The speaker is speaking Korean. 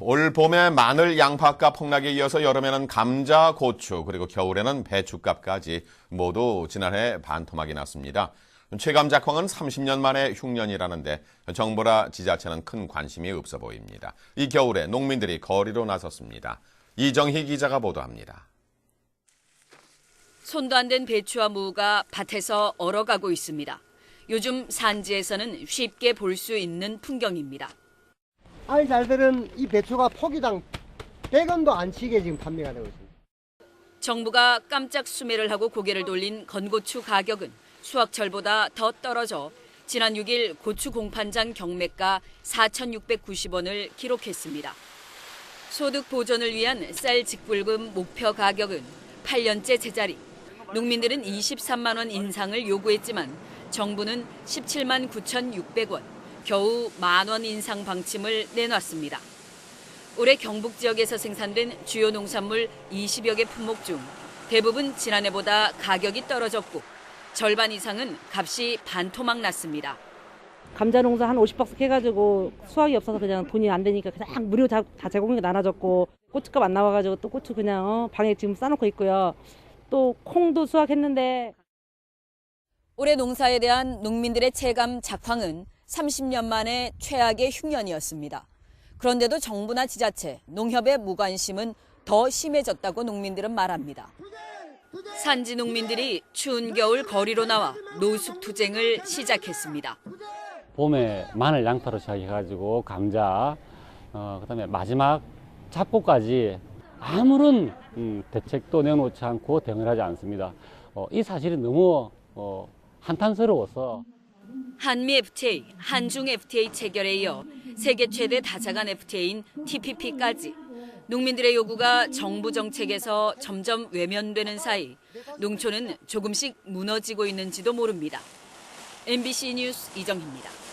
올 봄에 마늘, 양파값 폭락에 이어서 여름에는 감자, 고추, 그리고 겨울에는 배추값까지 모두 지난해 반토막이 났습니다. 최감 작황은 30년 만에 흉년이라는데 정부라 지자체는 큰 관심이 없어 보입니다. 이 겨울에 농민들이 거리로 나섰습니다. 이정희 기자가 보도합니다. 손도 안 된 배추와 무가 밭에서 얼어가고 있습니다. 요즘 산지에서는 쉽게 볼 수 있는 풍경입니다. 알 잘들은 이 배추가 포기당 100원도 안 치게 지금 판매가 되고 있습니다. 정부가 깜짝 수매를 하고 고개를 돌린 건고추 가격은 수확철보다 더 떨어져 지난 6일 고추 공판장 경매가 4,690원을 기록했습니다. 소득 보전을 위한 쌀 직불금 목표 가격은 8년째 제자리. 농민들은 23만 원 인상을 요구했지만 정부는 17만 9,600원, 겨우 만 원 인상 방침을 내놨습니다. 올해 경북 지역에서 생산된 주요 농산물 20여 개 품목 중 대부분 지난해보다 가격이 떨어졌고 절반 이상은 값이 반토막 났습니다. 감자 농사 한 50박스 해가지고 수확이 없어서 그냥 돈이 안 되니까 그냥 무료 다, 다 제공이 나눠졌고 고춧값 안 나와가지고 또 고추 그냥 어, 방에 지금 싸놓고 있고요. 또 콩도 수확했는데 올해 농사에 대한 농민들의 체감 작황은 30년 만에 최악의 흉년이었습니다. 그런데도 정부나 지자체, 농협의 무관심은 더 심해졌다고 농민들은 말합니다. 산지 농민들이 추운 겨울 거리로 나와 노숙 투쟁을 시작했습니다. 봄에 마늘, 양파로 시작해가지고 감자, 어, 그다음에 마지막 잡곡까지 아무런 음, 대책도 내놓지 않고 대응을 하지 않습니다. 어, 이 사실이 너무 어, 한탄스러워서 한미 FTA, 한중 FTA 체결에 이어 세계 최대 다자간 FTA인 TPP까지 농민들의 요구가 정부 정책에서 점점 외면되는 사이 농촌은 조금씩 무너지고 있는지도 모릅니다. MBC 뉴스 이정희입니다.